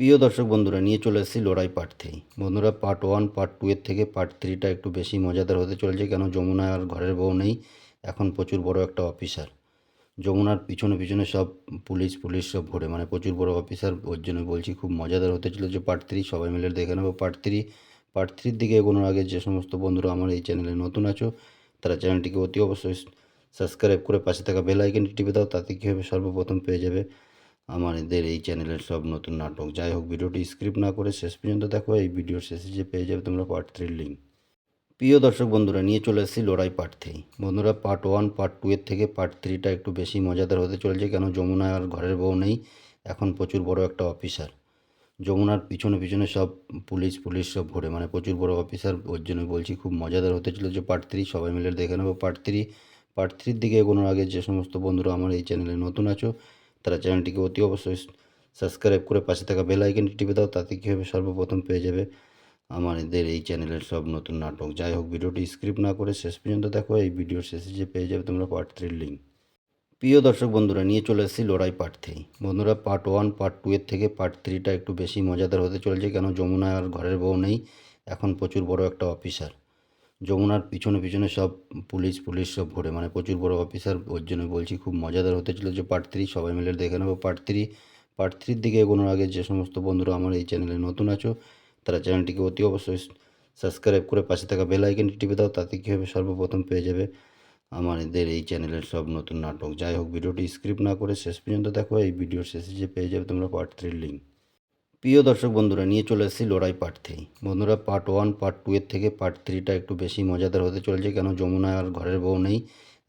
প্রিয় দর্শক বন্ধুরা, নিয়ে চলে এসেছি লড়াই পার্ট থ্রি বন্ধুরা পার্ট ওয়ান পার্ট টু এর থেকে পার্ট থ্রিটা একটু বেশি মজাদার হতে চলেছে, কেন যমুনা আর ঘরের বউ নেই। এখন প্রচুর বড় একটা অফিসার যমুনার পিছনে পিছনে সব পুলিশ পুলিশ সব ঘুরে। মানে প্রচুর বড় অফিসার ওর জন্য বলছি খুব মজাদার হতে চলেছে পার্ট থ্রি সবাই মিলে দেখে নেব পার্ট থ্রি পার্ট থ্রির দিকে এগোনোর আগে যে সমস্ত বন্ধুরা আমার এই চ্যানেলে নতুন আছো, তারা চ্যানেলটিকে অতি অবশ্যই সাবস্ক্রাইব করে পাশে থাকা বেল আইকনটি টিপে দাও, তাতে কী হবে সর্বপ্রথম পেয়ে যাবে আমাদের এই চ্যানেলের সব নতুন নাটক। যাই হোক, ভিডিওটি স্ক্রিপ্ট না করে শেষ পর্যন্ত দেখো, এই ভিডিওর শেষে যে পেয়ে যাবে তোমরা পার্ট থ্রির লিঙ্ক। প্রিয় দর্শক বন্ধুরা, নিয়ে চলে এসেছি লড়াই পার্ট থ্রি। বন্ধুরা, পার্ট ওয়ান, পার্ট টু এর থেকে পার্ট থ্রিটা একটু বেশি মজাদার হতে চলেছে, কেন যমুনা আর ঘরের বউ নেই, এখন প্রচুর বড় একটা অফিসার। যমুনার পিছনে পিছনে সব পুলিশ পুলিশ সব ঘুরে মানে প্রচুর বড় অফিসার, ওর জন্য বলছি খুব মজাদার হতে চলেছে পার্ট থ্রি, সবাই মিলে দেখে নেব পার্ট থ্রি। পার্ট থ্রির দিকে এগোনোর আগে যে সমস্ত বন্ধুরা আমার এই চ্যানেলে নতুন আছো তারা চ্যানেলটিকে অতি অবশ্যই সাবস্ক্রাইব করে পাশে থাকা বেল আইকনটি টিপে দাও, তাতে কী হবে? সর্বপ্রথম পেয়ে যাবে আমাদের এই চ্যানেলের সব নতুন নাটক। যাই হোক, ভিডিওটি স্ক্রিপ্ট না করে শেষ পর্যন্ত দেখো, এই ভিডিওর শেষে যে পেয়ে যাবে তোমরা পার্ট থ্রির লিঙ্ক প্রিয় দর্শক বন্ধুরা, নিয়ে চলে এসেছি লড়াই পার্ট থ্রি বন্ধুরা পার্ট ওয়ান পার্ট টু এর থেকে পার্ট থ্রিটা একটু বেশি মজাদার হতে চলেছে, কেন যমুনা আর ঘরের বউ নেই? এখন প্রচুর বড় একটা অফিসার যমুনার পিছনে পিছনে সব পুলিশ পুলিশ সব ঘুরে। মানে প্রচুর বড় অফিসার, ওর জন্য বলছি খুব মজাদার হতে চলেছে পার্ট থ্রি সবাই মিলে দেখে নেব পার্ট থ্রি পার্ট থ্রির দিকে এগোনোর আগে যে সমস্ত বন্ধুরা আমার এই চ্যানেলে নতুন আছো, তারা চ্যানেলটিকে অতি অবশ্যই সাবস্ক্রাইব করে পাশে থাকা বেল আইকনটি টিপে দাও, তাতে কী হবে সর্বপ্রথম পেয়ে যাবে আমাদের এই চ্যানেলের সব নতুন নাটক। যাই হোক, ভিডিওটি স্ক্রিপ্ট না করে শেষ পর্যন্ত দেখো, এই ভিডিওর শেষে যে পেয়ে যাবে তোমরা পার্ট থ্রির লিঙ্ক প্রিয় দর্শক বন্ধুরা, নিয়ে চলে এসেছি লড়াই পার্ট থ্রি বন্ধুরা পার্ট ওয়ান পার্ট টু এর থেকে পার্ট থ্রিটা একটু বেশি মজাদার হতে চলেছে, কেন যমুনা আর ঘরের বউ নেই?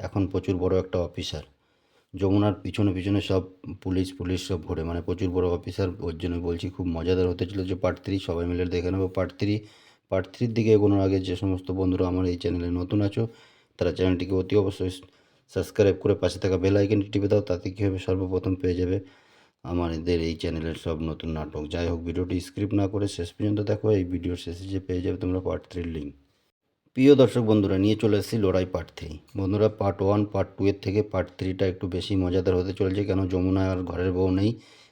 এখন প্রচুর বড় একটা অফিসার যমুনার পিছনে পিছনে সব পুলিশ পুলিশ সব ঘুরে। মানে প্রচুর বড় অফিসার ওর জন্য বলছি, খুব মজাদার হতে চলেছে পার্ট থ্রি সবাই মিলে দেখে নেব পার্ট থ্রি পার্ট থ্রির দিকে এগোনোর আগে যে সমস্ত বন্ধুরা আমার এই চ্যানেলে নতুন আছো, তারা চ্যানেলটিকে অতি অবশ্যই সাবস্ক্রাইব করে পাশে থাকা বেল আইকনটি টিপে দাও, তাতে কী হবে সর্বপ্রথম পেয়ে যাবে আমাদের এই চ্যানেলের সব নতুন নাটক। যাই হোক, ভিডিওটি স্ক্রিপ্ট না করে শেষ পর্যন্ত দেখো, এই ভিডিওর শেষে যে পেয়ে যাবে তোমরা পার্ট থ্রির লিঙ্ক প্রিয় দর্শক বন্ধুরা, নিয়ে চলে এসেছি লড়াই পার্ট থ্রি বন্ধুরা পার্ট ওয়ান পার্ট টু এর থেকে পার্ট থ্রিটা একটু বেশি মজাদার হতে চলেছে, কেন যমুনা আর ঘরের বউ নেই,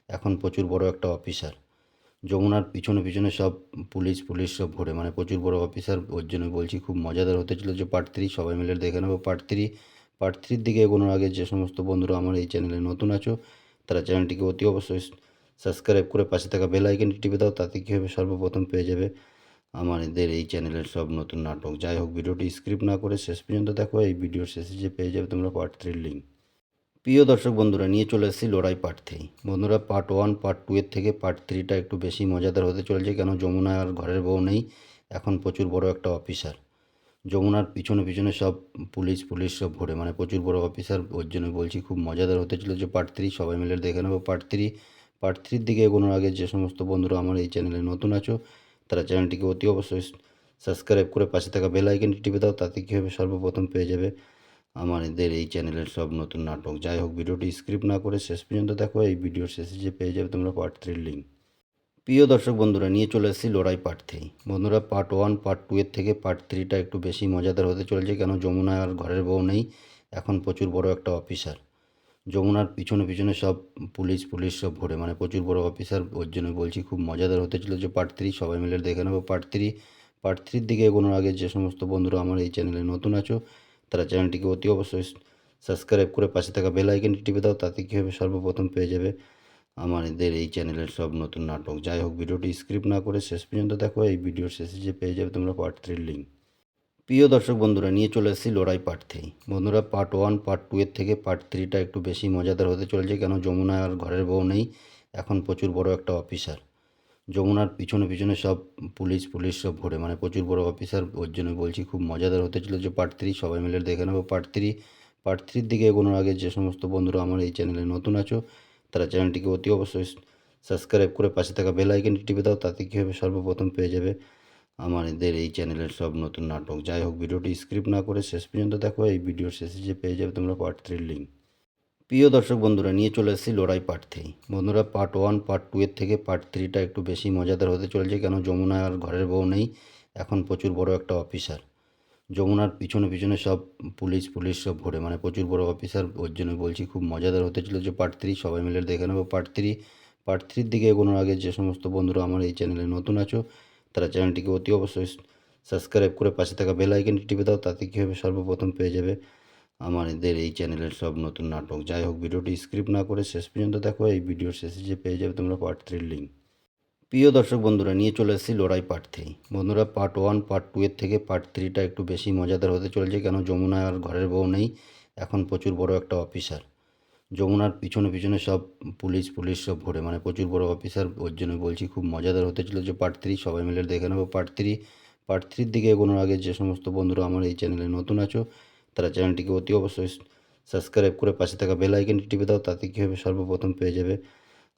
এখন প্রচুর বড় একটা অফিসার যমুনার পিছনে পিছনে সব পুলিশ পুলিশ সব ঘুরে মানে প্রচুর বড় অফিসার ওর জন্য বলছি, খুব মজাদার হতে চলেছে পার্ট থ্রি সবাই মিলে দেখে নেব পার্ট থ্রি পার্ট থ্রির দিকে এগোনোর আগে যে সমস্ত বন্ধুরা আমার এই চ্যানেলে নতুন আছো তারা চ্যানেলটিকে অতি অবশ্যই সাবস্ক্রাইব করে পাশে থাকা বেল আইকনটি টিপে দাও, তাতে কী হবে? সর্বপ্রথম পেয়ে যাবে আমাদের এই চ্যানেলের সব নতুন নাটক। যাই হোক, ভিডিওটি স্ক্রিপ্ট না করে শেষ পর্যন্ত দেখো, এই ভিডিওর শেষে যে পেয়ে যাবে তোমরা পার্ট থ্রির লিঙ্ক প্রিয় দর্শক বন্ধুরা, নিয়ে চলে এসেছি লড়াই পার্ট থ্রি বন্ধুরা পার্ট ওয়ান পার্ট টু এর থেকে পার্ট থ্রিটা একটু বেশি মজাদার হতে চলেছে, কেন যমুনা আর ঘরের বউ নেই? এখন প্রচুর বড় একটা অফিসার যমুনার পিছনে পিছনে সব পুলিশ পুলিশ সব ঘুরে মানে প্রচুর বড় অফিসার ওর জন্য বলছি খুব মজাদার হতে চলেছে পার্ট থ্রি সবাই মিলে দেখে নেব পার্ট থ্রি পার্ট থ্রির দিকে এগোনোর আগে যে সমস্ত বন্ধুরা আমার এই চ্যানেলে নতুন আছো, তারা চ্যানেলটিকে অতি অবশ্যই সাবস্ক্রাইব করে পাশে থাকা বেল আইকনটি টিপে দাও, তাতে কী হবে সর্বপ্রথম পেয়ে যাবে আমাদের এই চ্যানেলের সব নতুন নাটক। যাই হোক, ভিডিওটি স্ক্রিপ্ট না করে শেষ পর্যন্ত দেখো, এই ভিডিওর শেষে যে পেয়ে যাবে তোমরা পার্ট থ্রির লিঙ্ক প্রিয় দর্শক বন্ধুরা, নিয়ে চলে এসেছি লড়াই পার্ট থ্রি বন্ধুরা পার্ট ওয়ান পার্ট টু এর থেকে পার্ট থ্রিটা একটু বেশি মজাদার হতে চলেছে, কেন যমুনা আর ঘরের বউ নেই, এখন প্রচুর বড় একটা অফিসার যমুনার পিছনে পিছনে সব পুলিশ পুলিশ সব ঘুরে মানে প্রচুর বড় অফিসার ওর জন্য বলছি খুব মজাদার হতে চলেছে পার্ট থ্রি সবাই মিলে দেখে নেব পার্ট থ্রি পার্ট থ্রির দিকে এগোনোর আগে যে সমস্ত বন্ধুরা আমার এই চ্যানেলে নতুন আছো, তারা চ্যানেলটিকে অতি অবশ্যই সাবস্ক্রাইব করে পাশে থাকা বেল আইকনটি টিপে দাও, তাতে কী হবে সর্বপ্রথম পেয়ে যাবে আমাদের এই চ্যানেলের সব নতুন নাটক। যাই হোক, ভিডিওটি স্ক্রিপ্ট না করে শেষ পর্যন্ত দেখো, এই ভিডিওর শেষে যে পেয়ে যাবে তোমরা পার্ট থ্রির লিঙ্ক। প্রিয় দর্শক বন্ধুরা, নিয়ে চলে এসেছি লড়াই পার্ট থ্রি। বন্ধুরা, পার্ট ওয়ান, পার্ট টু এর থেকে পার্ট থ্রিটা একটু বেশি মজাদার হতে চলেছে, কেন যমুনা আর ঘরের বউ নেই, এখন প্রচুর বড় একটা অফিসার। যমুনার পিছনে পিছনে সব পুলিশ পুলিশ সব ঘুরে মানে প্রচুর বড় অফিসার, ওর জন্য বলছি খুব মজাদার হতে চলেছে পার্ট থ্রি, সবাই মিলে দেখে নেব পার্ট থ্রি। পার্ট থ্রির দিকে এগোনোর আগে যে সমস্ত বন্ধুরা আমার এই চ্যানেলে নতুন আছো তারা চ্যানেলটিকে অতি অবশ্যই সাবস্ক্রাইব করে পাশে থাকা বেল আইকনটি টিপে দাও, তাতে কী হবে? সর্বপ্রথম পেয়ে যাবে আমাদের এই চ্যানেলের সব নতুন নাটক। যাই হোক, ভিডিওটি স্ক্রিপ্ট না করে শেষ পর্যন্ত দেখো, এই ভিডিওর শেষে যে পেয়ে যাবে তোমরা পার্ট থ্রির লিঙ্ক প্রিয় দর্শক বন্ধুরা, নিয়ে চলে এসেছি লড়াই পার্ট থ্রি বন্ধুরা পার্ট ওয়ান পার্ট টু এর থেকে পার্ট থ্রিটা একটু বেশি মজাদার হতে চলেছে, কেন যমুনা আর ঘরের বউ নেই? এখন প্রচুর বড় একটা অফিসার যমুনার পিছনে পিছনে সব পুলিশ পুলিশ সব ঘুরে। মানে প্রচুর বড় অফিসার ওর জন্য বলছি খুব মজাদার হতে ছিল যে পার্ট থ্রি সবাই মিলে দেখে নেব পার্ট থ্রি পার্ট থ্রির দিকে এগোনোর আগে যে সমস্ত বন্ধুরা আমার এই চ্যানেলে নতুন আছো, তারা চ্যানেলটিকে অতি অবশ্যই সাবস্ক্রাইব করে পাশে থাকা বেল আইকনটি টিপে দাও, তাতে কী হবে সর্বপ্রথম পেয়ে যাবে আমাদের এই চ্যানেলের সব নতুন নাটক। যাই হোক, ভিডিওটি স্ক্রিপ্ট না করে শেষ পর্যন্ত দেখো, এই ভিডিওর শেষে যে পেয়ে যাবে তোমরা পার্ট থ্রির লিঙ্ক প্রিয় দর্শক বন্ধুরা, নিয়ে চলে এসেছি লড়াই পার্ট থ্রি বন্ধুরা পার্ট ওয়ান পার্ট টু এর থেকে পার্ট থ্রিটা একটু বেশি মজাদার হতে চলেছে, কেন যমুনা আর ঘরের বউ নেই, এখন প্রচুর বড় একটা অফিসার যমুনার পিছনে পিছনে সব পুলিশ পুলিশ সব ঘোরে মানে প্রচুর বড় অফিসার ওর জন্য বলছি খুব মজাদার হতে চলেছে পার্ট থ্রি সবাই মিলে দেখে নেব পার্ট থ্রি পার্ট থ্রির দিকে এগোনোর আগে যে সমস্ত বন্ধুরা আমার এই চ্যানেলে নতুন আছো, তারা চ্যানেলটিকে অতি অবশ্যই সাবস্ক্রাইব করে পাশে থাকা বেল আইকনটি টিপে দাও, তাতে কী হবে সর্বপ্রথম পেয়ে যাবে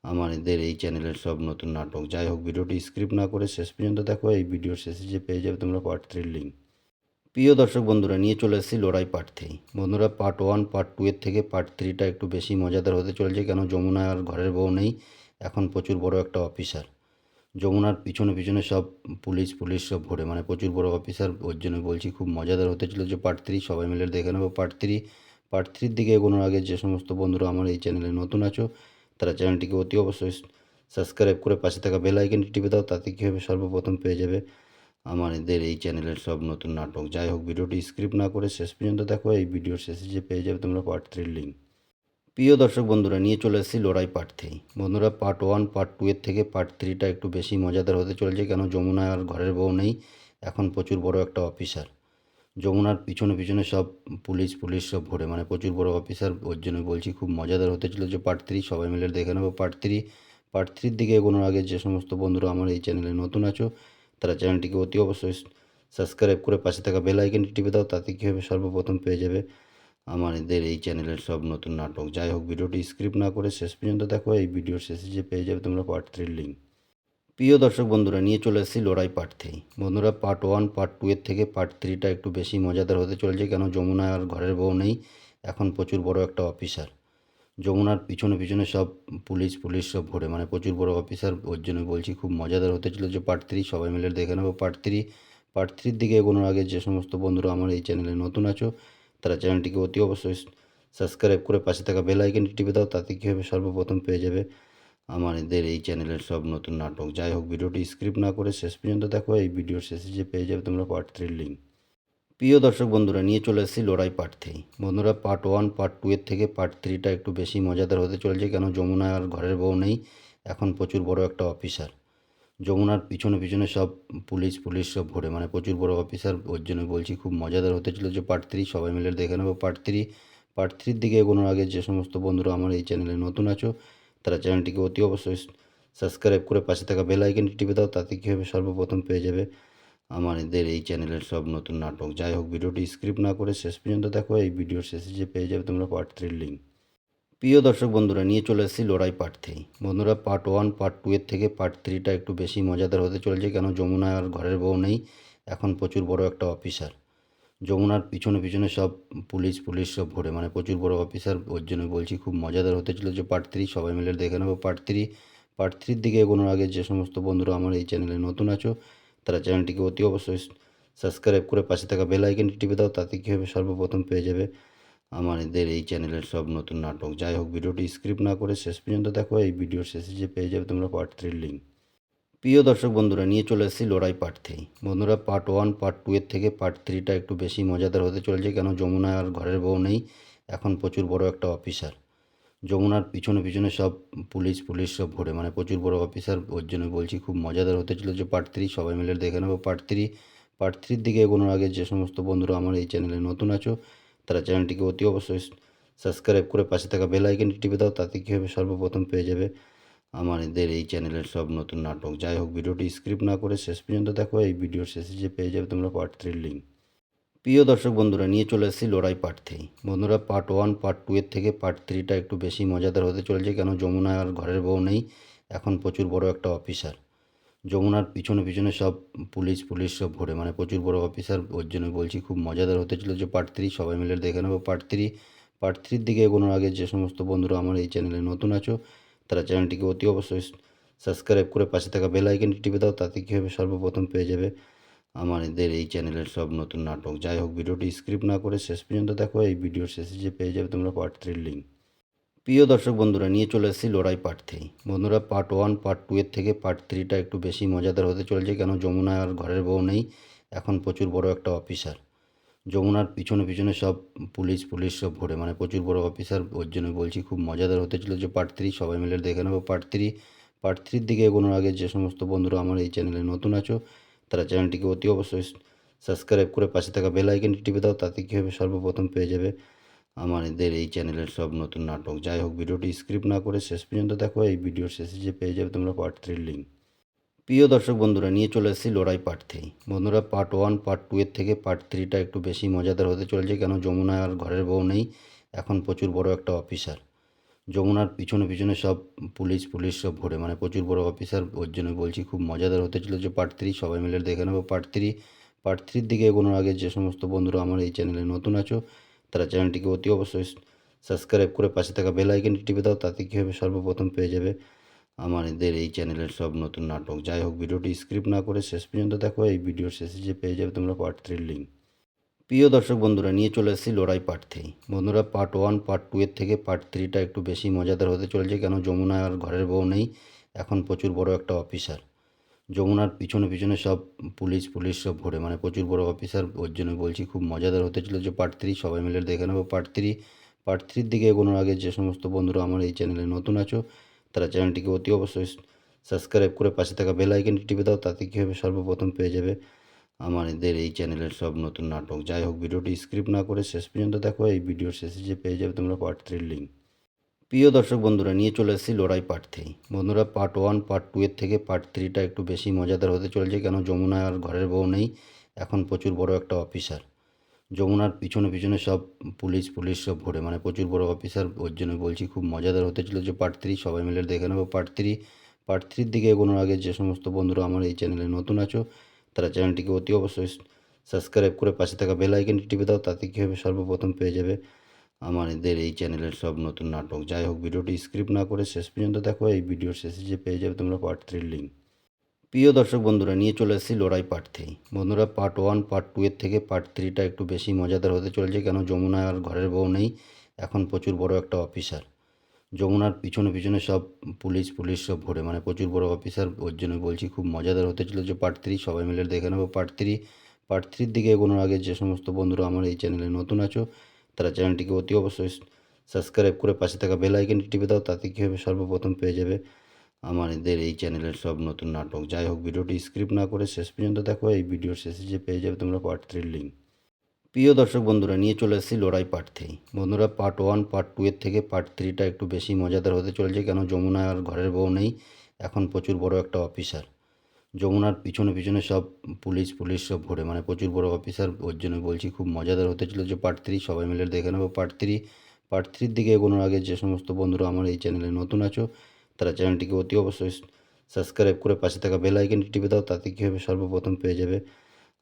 আমাদের এই চ্যানেলের সব নতুন নাটক। যাই হোক, ভিডিওটি স্ক্রিপ্ট না করে শেষ পর্যন্ত দেখো, এই ভিডিওর শেষে যে পেয়ে যাবে তোমরা পার্ট থ্রির লিঙ্ক প্রিয় দর্শক বন্ধুরা, নিয়ে চলে এসেছি লড়াই পার্ট থ্রি বন্ধুরা পার্ট ওয়ান পার্ট টু এর থেকে পার্ট থ্রিটা একটু বেশি মজাদার হতে চলেছে, কেন যমুনা আর ঘরের বউ নেই, এখন প্রচুর বড় একটা অফিসার যমুনার পিছনে পিছনে সব পুলিশ পুলিশ সব ঘোরে মানে প্রচুর বড় অফিসার ওর জন্য বলছি খুব মজাদার হতে চলেছে পার্ট থ্রি সবাই মিলে দেখে নেব পার্ট থ্রি পার্ট থ্রির দিকে এগোনোর আগে যে সমস্ত বন্ধুরা আমার এই চ্যানেলে নতুন আছো তারা চ্যানেলটিকে অতি অবশ্যই সাবস্ক্রাইব করে পাশে থাকা বেল আইকনটি টিপে দাও, তাতে কী হবে সর্বপ্রথম পেয়ে যাবে আমাদের এই চ্যানেলের সব নতুন নাটক। যাই হোক, ভিডিওটি স্ক্রিপ্ট না করে শেষ পর্যন্ত দেখো, এই ভিডিওর শেষে যে পেয়ে যাবে তোমরা পার্ট থ্রির লিঙ্ক। প্রিয় দর্শক বন্ধুরা, নিয়ে চলে এসেছি লড়াই পার্ট থ্রি। বন্ধুরা, পার্ট ওয়ান, পার্ট টু এর থেকে পার্ট থ্রিটা একটু বেশি মজাদার হতে চলেছে, কেন যমুনা আর ঘরের বউ নেই, এখন প্রচুর বড় একটা অফিসার। যমুনার পিছনে পিছনে সব পুলিশ পুলিশ সব ঘোরে। মানে প্রচুর বড় অফিসার ওর জন্য বলছি, খুব মজাদার হতে চলেছে পার্ট থ্রি সবাই মিলে দেখে নেব পার্ট থ্রি পার্ট থ্রির দিকে এগোনোর আগে যে সমস্ত বন্ধুরা আমার এই চ্যানেলে নতুন আছো, তারা চ্যানেলটিকে অতি অবশ্যই সাবস্ক্রাইব করে পাশে থাকা বেল আইকনটি টিপে দাও, তাতে কী হবে সর্বপ্রথম পেয়ে যাবে আমাদের এই চ্যানেলের সব নতুন নাটক। যাই হোক, ভিডিওটি স্ক্রিপ্ট না করে শেষ পর্যন্ত দেখো, এই ভিডিওর শেষে যে পেয়ে যাবে তোমরা পার্ট থ্রির লিঙ্ক প্রিয় দর্শক বন্ধুরা, নিয়ে চলে এসেছি লড়াই পার্ট থ্রি বন্ধুরা পার্ট ওয়ান পার্ট টু এর থেকে পার্ট থ্রিটা একটু বেশি মজাদার হতে চলেছে, কেন যমুনা আর ঘরের বউ নেই, এখন প্রচুর বড় একটা অফিসার যমুনার পিছনে পিছনে সব পুলিশ পুলিশ সব ঘোরে মানে প্রচুর বড় অফিসার ওর জন্য বলছি খুব মজাদার হতে চলেছে পার্ট থ্রি সবাই মিলে দেখে নেব পার্ট থ্রি পার্ট থ্রির দিকে এগোনোর আগে যে সমস্ত বন্ধুরা আমার এই চ্যানেলে নতুন আছো, তারা চ্যানেলটিকে অতি অবশ্যই সাবস্ক্রাইব করে পাশে থাকা বেল আইকনটি টিপে দাও, তাতে কী হবে সর্বপ্রথম পেয়ে যাবে আমাদের এই চ্যানেলের সব নতুন নাটক। যাই হোক, ভিডিওটি স্ক্রিপ্ট না করে শেষ পর্যন্ত দেখো, এই ভিডিওর শেষে যে পেয়ে যাবে তোমরা পার্ট থ্রির লিঙ্ক প্রিয় দর্শক বন্ধুরা, নিয়ে চলে এসেছি লড়াই পার্ট থ্রি বন্ধুরা পার্ট ওয়ান পার্ট টু এর থেকে পার্ট থ্রিটা একটু বেশি মজাদার হতে চলেছে, কেন যমুনা আর ঘরের বউ নেই। এখন প্রচুর বড় একটা অফিসার যমুনার পিছনে পিছনে সব পুলিশ পুলিশ সব ঘোরে। মানে প্রচুর বড় অফিসার ওর জন্য বলছি খুব মজাদার হতে চলেছে পার্ট থ্রি সবাই মিলে দেখে নেব পার্ট থ্রি পার্ট থ্রির দিকে এগোনোর আগে যে সমস্ত বন্ধুরা আমার এই চ্যানেলে নতুন আছো তারা চ্যানেলটিকে অতি অবশ্যই সাবস্ক্রাইব করে পাশে থাকা বেল আইকনটি টিপে দাও, তাতে কী হবে সর্বপ্রথম পেয়ে যাবে আমাদের এই চ্যানেলের সব নতুন নাটক। যাই হোক, ভিডিওটি স্ক্রিপ্ট না করে শেষ পর্যন্ত দেখো, এই ভিডিওর শেষে যে পেয়ে যাবে তোমরা পার্ট থ্রির লিঙ্ক। প্রিয় দর্শক বন্ধুরা, নিয়ে চলে এসেছি লড়াই পার্ট থ্রি। বন্ধুরা, পার্ট ওয়ান, পার্ট টু এর থেকে পার্ট থ্রিটা একটু বেশি মজাদার হতে চলেছে, কেন যমুনা আর ঘরের বউ নেই, এখন প্রচুর বড় একটা অফিসার। যমুনার পিছনে পিছনে সব পুলিশ পুলিশ সব ঘোরে। মানে প্রচুর বড় অফিসার ওর জন্য বলছি খুব মজাদার হতে চলেছে পার্ট থ্রি সবাই মিলে দেখে নেব পার্ট থ্রি পার্ট থ্রির দিকে এগোনোর আগে যে সমস্ত বন্ধুরা আমার এই চ্যানেলে নতুন আছো, তারা চ্যানেলটিকে অতি অবশ্যই সাবস্ক্রাইব করে পাশে থাকা বেল আইকনটি টিপে দাও, তাতে কী হবে সর্বপ্রথম পেয়ে যাবে আমাদের এই চ্যানেলের সব নতুন নাটক। যাই হোক, ভিডিওটি স্ক্রিপ্ট না করে শেষ পর্যন্ত দেখো, এই ভিডিওর শেষে যে পেয়ে যাবে তোমরা পার্ট থ্রির লিঙ্ক প্রিয় দর্শক বন্ধুরা, নিয়ে চলে এসেছি লড়াই পার্ট থ্রি বন্ধুরা পার্ট ওয়ান পার্ট টু এর থেকে পার্ট থ্রিটা একটু বেশি মজাদার হতে চলেছে, কেন যমুনা আর ঘরের বউ নেই? এখন প্রচুর বড় একটা অফিসার যমুনার পিছনে পিছনে সব পুলিশ পুলিশ সব ঘোরে। মানে প্রচুর বড় অফিসার ওর জন্য বলছি খুব মজাদার হতে চলেছে পার্ট থ্রি সবাই মিলে দেখে নেব পার্ট থ্রি পার্ট থ্রির দিকে এগোনোর আগে যে সমস্ত বন্ধুরা আমার এই চ্যানেলে নতুন আছো, তারা চ্যানেলটিকে অতি অবশ্যই সাবস্ক্রাইব করে পাশে থাকা বেল আইকনটি টিপে দাও, তাতে কী হবে সর্বপ্রথম পেয়ে যাবে আমাদের এই চ্যানেলের সব নতুন নাটক। যাই হোক, ভিডিওটি স্ক্রিপ্ট না করে শেষ পর্যন্ত দেখো, এই ভিডিওর শেষে যে পেয়ে যাবে তোমরা পার্ট থ্রির লিঙ্ক প্রিয় দর্শক বন্ধুরা, নিয়ে চলে এসেছি লড়াই পার্ট থ্রি বন্ধুরা পার্ট ওয়ান পার্ট টু এর থেকে পার্ট থ্রিটা একটু বেশি মজাদার হতে চলেছে, কেন যমুনা আর ঘরের বউ নেই, এখন প্রচুর বড় একটা অফিসার যমুনার পিছনে পিছনে সব পুলিশ পুলিশ সব ঘোরে মানে প্রচুর বড় অফিসার ওর জন্য বলছি খুব মজাদার হতে চলেছে পার্ট থ্রি সবাই মিলে দেখে নেব পার্ট থ্রি পার্ট থ্রির দিকে এগোনোর আগে যে সমস্ত বন্ধুরা আমার এই চ্যানেলে নতুন আছো তারা চ্যানেলটিকে অতি অবশ্যই সাবস্ক্রাইব করে পাশে থাকা বেল আইকনটি টিপে দাও, তাতে কী হবে সর্বপ্রথম পেয়ে যাবে আমাদের এই চ্যানেলের সব নতুন নাটক। যাই হোক, ভিডিওটি স্ক্রিপ্ট না করে শেষ পর্যন্ত দেখো, এই ভিডিওর শেষে যে পেয়ে যাবে তোমরা পার্ট থ্রির লিঙ্ক। প্রিয় দর্শক বন্ধুরা, নিয়ে চলে এসেছি লড়াই পার্ট থ্রি। বন্ধুরা, পার্ট ওয়ান, পার্ট টু এর থেকে পার্ট থ্রিটা একটু বেশি মজাদার হতে চলেছে, কেন যমুনা আর ঘরের বউ নেই, এখন প্রচুর বড় একটা অফিসার। যমুনার পিছনে পিছনে সব পুলিশ পুলিশ সব ঘোরে মানে প্রচুর বড় অফিসার ওর জন্য বলছি, খুব মজাদার হতে চলেছে পার্ট থ্রি সবাই মিলে দেখে নেব পার্ট থ্রি পার্ট থ্রির দিকে এগোনোর আগে যে সমস্ত বন্ধুরা আমার এই চ্যানেলে নতুন আছো, তারা চ্যানেলটিকে অতি অবশ্যই সাবস্ক্রাইব করে পাশে থাকা বেল আইকনটি টিপে দাও, তাতে কী হবে সর্বপ্রথম পেয়ে যাবে আমাদের এই চ্যানেলের সব নতুন নাটক। যাই হোক, ভিডিওটি স্ক্রিপ্ট না করে শেষ পর্যন্ত দেখো, এই ভিডিওর শেষে যে পেয়ে যাবে তোমরা পার্ট থ্রির লিঙ্ক প্রিয় দর্শক বন্ধুরা, নিয়ে চলে এসেছি লড়াই পার্ট থ্রি বন্ধুরা পার্ট ওয়ান পার্ট টু এর থেকে পার্ট থ্রিটা একটু বেশি মজাদার হতে চলেছে, কেন যমুনা আর ঘরের বউ নেই, এখন প্রচুর বড় একটা অফিসার যমুনার পিছনে পিছনে সব পুলিশ পুলিশ সব ঘোরে মানে প্রচুর বড় অফিসার ওর জন্য বলছি খুব মজাদার হতে চলেছে পার্ট থ্রি সবাই মিলে দেখে নেব পার্ট থ্রি পার্ট থ্রির দিকে এগোনোর আগে যে সমস্ত বন্ধুরা আমার এই চ্যানেলে নতুন আছো, তারা চ্যানেলটিকে অতি অবশ্যই সাবস্ক্রাইব করে পাশে থাকা বেল আইকনটি টিপে দাও, তাতে কী হবে সর্বপ্রথম পেয়ে যাবে আমাদের এই চ্যানেলের সব নতুন নাটক। যাই হোক, ভিডিওটি স্ক্রিপ্ট না করে শেষ পর্যন্ত দেখো, এই ভিডিওর শেষে যে পেয়ে যাবে তোমরা পার্ট থ্রির লিঙ্ক প্রিয় দর্শক বন্ধুরা, নিয়ে চলে এসেছি লড়াই পার্ট থ্রি বন্ধুরা পার্ট ওয়ান পার্ট টু এর থেকে পার্ট থ্রিটা একটু বেশি মজাদার হতে চলেছে, কেন যমুনা আর ঘরের বউ নেই। এখন প্রচুর বড় একটা অফিসার যমুনার পিছনে পিছনে সব পুলিশ পুলিশ সব ঘোরে। মানে প্রচুর বড় অফিসার ওর জন্য বলছি খুব মজাদার হতে চলেছে পার্ট থ্রি সবাই মিলে দেখে নেব পার্ট থ্রি পার্ট থ্রির দিকে এগোনোর আগে যে সমস্ত বন্ধুরা আমার এই চ্যানেলে নতুন আছো তারা চ্যানেলটিকে অতি অবশ্যই সাবস্ক্রাইব করে পাশে থাকা বেল আইকনটি টিপে দাও, তাতে কী হবে? সর্বপ্রথম পেয়ে যাবে আমাদের এই চ্যানেলের সব নতুন নাটক। যাই হোক, ভিডিওটি স্ক্রিপ্ট না করে শেষ পর্যন্ত দেখো, এই ভিডিওর শেষে যে পেয়ে যাবে তোমরা পার্ট থ্রির লিঙ্ক প্রিয় দর্শক বন্ধুরা, নিয়ে চলে এসেছি লড়াই পার্ট থ্রি বন্ধুরা পার্ট ওয়ান পার্ট টু এর থেকে পার্ট থ্রিটা একটু বেশি মজাদার হতে চলেছে, কেন যমুনা আর ঘরের বউ নেই? এখন প্রচুর বড় একটা অফিসার যমুনার পিছনে পিছনে সব পুলিশ পুলিশ সব ঘোরে। মানে প্রচুর বড় অফিসার ওর জন্য বলছি খুব মজাদার হতে ছিল যে পার্ট থ্রি সবাই মিলে দেখে নেব পার্ট থ্রি পার্ট থ্রির দিকে এগোনোর আগে যে সমস্ত বন্ধুরা আমার এই চ্যানেলে নতুন আছো, তারা চ্যানেলটিকে অতি অবশ্যই সাবস্ক্রাইব করে পাশে থাকা বেল আইকনটি টিপে দাও, তাতে কী হবে সর্বপ্রথম পেয়ে যাবে আমাদের এই চ্যানেলের সব নতুন নাটক। যাই হোক, ভিডিওটি স্ক্রিপ্ট না করে শেষ পর্যন্ত দেখো, এই ভিডিওর শেষে যে পেয়ে যাবে তোমরা পার্ট থ্রির লিঙ্ক প্রিয় দর্শক বন্ধুরা, নিয়ে চলে এসেছি লড়াই পার্ট থ্রি বন্ধুরা পার্ট ওয়ান পার্ট টু এর থেকে পার্ট থ্রিটা একটু বেশি মজাদার হতে চলেছে, কেন যমুনা আর ঘরের বউ নেই, এখন প্রচুর বড় একটা অফিসার যমুনার পিছনে পিছনে সব পুলিশ পুলিশ সব ঘোরে মানে প্রচুর বড় অফিসার ওর জন্য বলছি খুব মজাদার হতে চলেছে পার্ট থ্রি সবাই মিলে দেখে নেব পার্ট থ্রি পার্ট থ্রির দিকে এগোনোর আগে যে সমস্ত বন্ধুরা আমার এই চ্যানেলে নতুন আছো, তারা চ্যানেলটিকে অতি অবশ্যই সাবস্ক্রাইব করে পাশে থাকা বেল আইকনটি টিপে দাও, তাতে কী হবে সর্বপ্রথম পেয়ে যাবে আমাদের এই চ্যানেলের সব নতুন নাটক। যাই হোক, ভিডিওটি স্ক্রিপ্ট না করে শেষ পর্যন্ত দেখো, এই ভিডিওর শেষে যে পেয়ে যাবে তোমরা পার্ট থ্রির লিঙ্ক প্রিয় দর্শক বন্ধুরা, নিয়ে চলে এসেছি লড়াই পার্ট থ্রি বন্ধুরা পার্ট ওয়ান পার্ট টু এর থেকে পার্ট থ্রিটা একটু বেশি মজাদার হতে চলেছে, কেন যমুনা আর ঘরের বউ নেই, এখন প্রচুর বড় একটা অফিসার যমুনার পিছনে পিছনে সব পুলিশ পুলিশ সব ঘোরে মানে প্রচুর বড় অফিসার ওর জন্য বলছি খুব মজাদার হতে চলেছে পার্ট থ্রি সবাই মিলে দেখে নেব পার্ট থ্রি পার্ট থ্রির দিকে এগোনোর আগে যে সমস্ত বন্ধুরা আমার এই চ্যানেলে নতুন আছো তারা চ্যানেলটিকে অতি অবশ্যই সাবস্ক্রাইব করে পাশে থাকা বেল আইকনটি টিপে দাও, তাতে কী হবে? সর্বপ্রথম পেয়ে যাবে